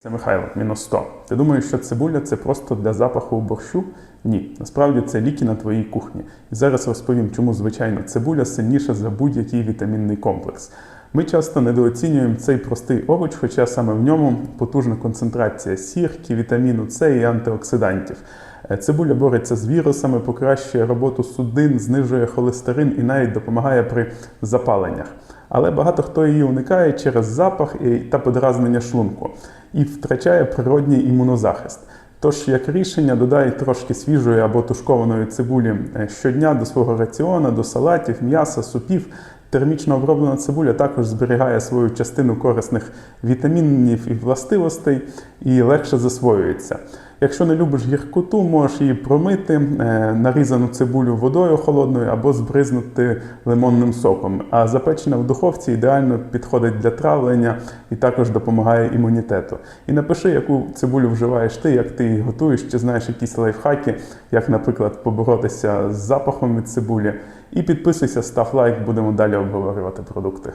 Це Михайло, мінус 100. Ти думаєш, що цибуля це просто для запаху у борщу? Ні, насправді це ліки на твоїй кухні. І зараз розповім, чому звичайно цибуля сильніша за будь-який вітамінний комплекс. Ми часто недооцінюємо цей простий овоч, хоча саме в ньому потужна концентрація сірки, вітаміну С і антиоксидантів. Е, Цибуля бореться з вірусами, покращує роботу судин, знижує холестерин і навіть допомагає при запаленнях. Але багато хто її уникає через запах та подразнення шлунку і втрачає природній імунозахист. Тож, як рішення, додай трошки свіжої або тушкованої цибулі е, щодня до свого раціону, до салатів, м'яса, супів. Термічно оброблена цибуля також зберігає свою частину корисних вітамінів і властивостей і легше засвоюється. Якщо не любиш гіркоту, можеш її промити, е, нарізану цибулю водою холодною або збризнути лимонним соком. А запечена в духовці ідеально підходить для травлення і також допомагає імунітету. І напиши, яку цибулю вживаєш ти, як ти її готуєш, чи знаєш якісь лайфхаки, як, наприклад, поборотися з запахом від цибулі. І підписуйся, став лайк, будемо далі обговорювати продукти.